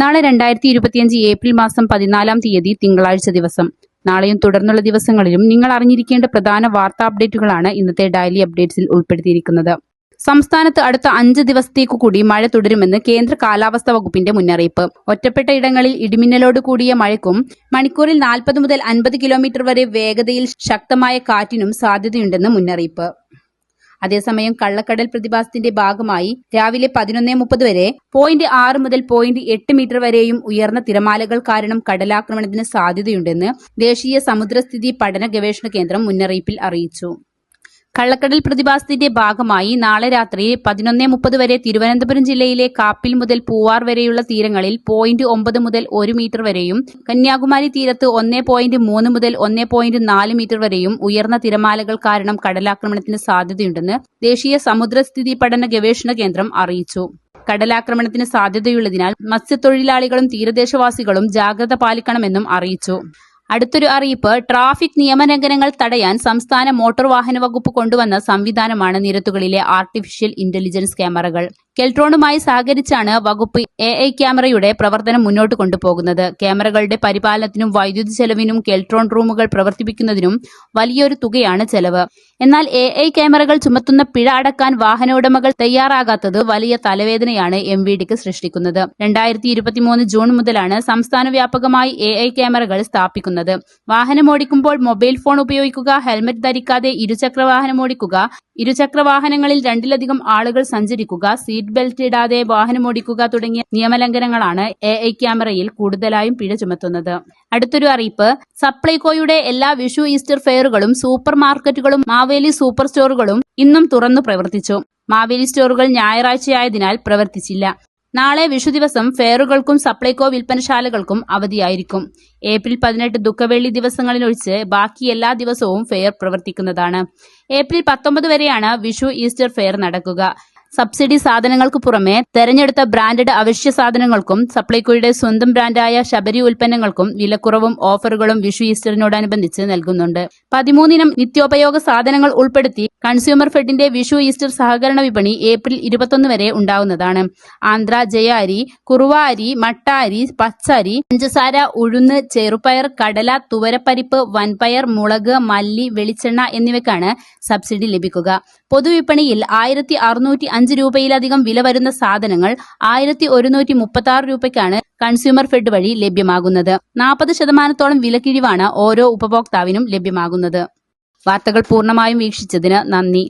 നാളെ രണ്ടായിരത്തി ഇരുപത്തിയഞ്ച് ഏപ്രിൽ മാസം പതിനാലാം തീയതി തിങ്കളാഴ്ച ദിവസം. നാളെയും തുടർന്നുള്ള ദിവസങ്ങളിലും നിങ്ങൾ അറിഞ്ഞിരിക്കേണ്ട പ്രധാന വാർത്താ അപ്ഡേറ്റുകളാണ് ഇന്നത്തെ ഡെയിലി അപ്ഡേറ്റ്സിൽ ഉൾപ്പെടുത്തിയിരിക്കുന്നത്. സംസ്ഥാനത്ത് അടുത്ത അഞ്ച് ദിവസത്തേക്കു കൂടി മഴ തുടരുമെന്ന് കേന്ദ്ര കാലാവസ്ഥാ വകുപ്പിന്റെ മുന്നറിയിപ്പ്. ഒറ്റപ്പെട്ട ഇടങ്ങളിൽ ഇടിമിന്നലോട് കൂടിയ മഴയ്ക്കും മണിക്കൂറിൽ നാൽപ്പത് മുതൽ അൻപത് കിലോമീറ്റർ വരെ വേഗതയിൽ ശക്തമായ കാറ്റിനും സാധ്യതയുണ്ടെന്ന് മുന്നറിയിപ്പ്. അതേസമയം കള്ളക്കടൽ പ്രതിഭാസത്തിന്റെ ഭാഗമായി രാവിലെ പതിനൊന്നേ മുപ്പത് വരെ പോയിന്റ് ആറ് മുതൽ പോയിന്റ് എട്ട് മീറ്റർ വരെയും ഉയർന്ന തിരമാലകൾ കാരണം കടലാക്രമണത്തിന് സാധ്യതയുണ്ടെന്ന് ദേശീയ സമുദ്രസ്ഥിതി പഠന ഗവേഷണ കേന്ദ്രം മുന്നറിയിപ്പിൽ അറിയിച്ചു. കള്ളക്കടൽ പ്രതിഭാസത്തിന്റെ ഭാഗമായി നാളെ രാത്രി പതിനൊന്നേ മുപ്പത് വരെ തിരുവനന്തപുരം ജില്ലയിലെ കാപ്പിൽ മുതൽ പൂവാർ വരെയുള്ള തീരങ്ങളിൽ പോയിന്റ് ഒമ്പത് മുതൽ ഒരു മീറ്റർ വരെയും കന്യാകുമാരി തീരത്ത് ഒന്നേ പോയിന്റ് മൂന്ന് മുതൽ ഒന്നേ പോയിന്റ് നാല് മീറ്റർ വരെയും ഉയർന്ന തിരമാലകൾ കാരണം കടലാക്രമണത്തിന് സാധ്യതയുണ്ടെന്ന് ദേശീയ സമുദ്രസ്ഥിതി പഠന ഗവേഷണ കേന്ദ്രം അറിയിച്ചു. കടലാക്രമണത്തിന് സാധ്യതയുള്ളതിനാൽ മത്സ്യത്തൊഴിലാളികളും തീരദേശവാസികളും ജാഗ്രത പാലിക്കണമെന്നും അറിയിച്ചു. അടുത്തൊരു അറിയിപ്പ് ട്രാഫിക് നിയമലംഘനങ്ങൾ തടയാൻ സംസ്ഥാന മോട്ടോർ വാഹന വകുപ്പ് കൊണ്ടുവന്ന സംവിധാനമാണ് നിരത്തുകളിലെ ആർട്ടിഫിഷ്യൽ ഇന്റലിജൻസ് ക്യാമറകൾ. കെൽട്രോണുമായി സഹകരിച്ചാണ് വകുപ്പ് എ ഐ ക്യാമറയുടെ പ്രവർത്തനം മുന്നോട്ട് കൊണ്ടുപോകുന്നത്. ക്യാമറകളുടെ പരിപാലനത്തിനും വൈദ്യുതി ചെലവിനും കെൽട്രോൺ റൂമുകൾ പ്രവർത്തിപ്പിക്കുന്നതിനും വലിയൊരു തുകയാണ് ചെലവ്. എന്നാൽ എ ഐ ക്യാമറകൾ ചുമത്തുന്ന പിഴ അടക്കാൻ വാഹന ഉടമകൾ തയ്യാറാകാത്തത് വലിയ തലവേദനയാണ് എം വി ഡിക്ക് സൃഷ്ടിക്കുന്നത്. രണ്ടായിരത്തി ഇരുപത്തിമൂന്ന് ജൂൺ മുതലാണ് സംസ്ഥാന വ്യാപകമായി എ ഐ ക്യാമറകൾ സ്ഥാപിക്കുന്നത്. വാഹനം ഓടിക്കുമ്പോൾ മൊബൈൽ ഫോൺ ഉപയോഗിക്കുക ഹെൽമറ്റ് ധരിക്കാതെ ഇരുചക്ര വാഹനമോടിക്കുക ഇരുചക്ര വാഹനങ്ങളിൽ രണ്ടിലധികം ആളുകൾ സഞ്ചരിക്കുക സീറ്റ് ബെൽറ്റ് ഇടാതെ വാഹനമോടിക്കുക തുടങ്ങിയ നിയമലംഘനങ്ങളാണ് എ ഐ ക്യാമറയിൽ കൂടുതലായും പിഴ ചുമത്തുന്നത്. അടുത്തൊരു അറിയിപ്പ് സപ്ലൈകോയുടെ എല്ലാ വിഷു ഈസ്റ്റർ ഫെയറുകളും സൂപ്പർ മാർക്കറ്റുകളും മാവേലി സൂപ്പർ സ്റ്റോറുകളും ഇന്നും തുറന്നു പ്രവർത്തിച്ചു. മാവേലി സ്റ്റോറുകൾ ഞായറാഴ്ചയായതിനാൽ പ്രവർത്തിച്ചില്ല. നാളെ വിഷു ദിവസം ഫെയറുകൾക്കും സപ്ലൈകോ വിൽപ്പനശാലകൾക്കും അവധിയായിരിക്കും. ഏപ്രിൽ പതിനെട്ട് ദുഃഖവെള്ളി ദിവസങ്ങളിലൊഴിച്ച് ബാക്കി എല്ലാ ദിവസവും ഫെയർ പ്രവർത്തിക്കുന്നതാണ്. ഏപ്രിൽ പത്തൊമ്പത് വരെയാണ് വിഷു ഈസ്റ്റർ ഫെയർ നടക്കുക. സബ്സിഡി സാധനങ്ങൾക്ക് പുറമെ തെരഞ്ഞെടുത്ത ബ്രാൻഡഡ് അവശ്യ സാധനങ്ങൾക്കും സപ്ലൈകോയുടെ സ്വന്തം ബ്രാൻഡായ ശബരി ഉൽപ്പന്നങ്ങൾക്കും വിലക്കുറവും ഓഫറുകളും വിഷു ഈസ്റ്ററിനോടനുബന്ധിച്ച് നൽകുന്നുണ്ട്. പതിമൂന്നിനം നിത്യോപയോഗ സാധനങ്ങൾ ഉൾപ്പെടുത്തി കൺസ്യൂമർ ഫെഡിന്റെ വിഷു ഈസ്റ്റർ സഹകരണ വിപണി ഏപ്രിൽ ഇരുപത്തൊന്ന് വരെ ഉണ്ടാവുന്നതാണ്. ആന്ധ്ര ജയ അരി കുറുവ അരി മട്ട അരി പച്ചരി പഞ്ചസാര ഉഴുന്ന് ചെറുപയർ കടല തുവരപ്പരിപ്പ് വൻപയർ മുളക് മല്ലി വെളിച്ചെണ്ണ എന്നിവയ്ക്കാണ് സബ്സിഡി ലഭിക്കുക. പൊതുവിപണിയിൽ ആയിരത്തി അഞ്ച് രൂപയിലധികം വില വരുന്ന സാധനങ്ങൾ ആയിരത്തി ഒരുന്നൂറ്റി മുപ്പത്തി ആറ് രൂപയ്ക്കാണ് കൺസ്യൂമർ ഫെഡ് വഴി ലഭ്യമാകുന്നത്. നാൽപ്പത് ശതമാനത്തോളം വിലക്കിഴിവാണ് ഓരോ ഉപഭോക്താവിനും ലഭ്യമാകുന്നത്. വാർത്തകൾ പൂർണമായും വീക്ഷിച്ചതിന് നന്ദി.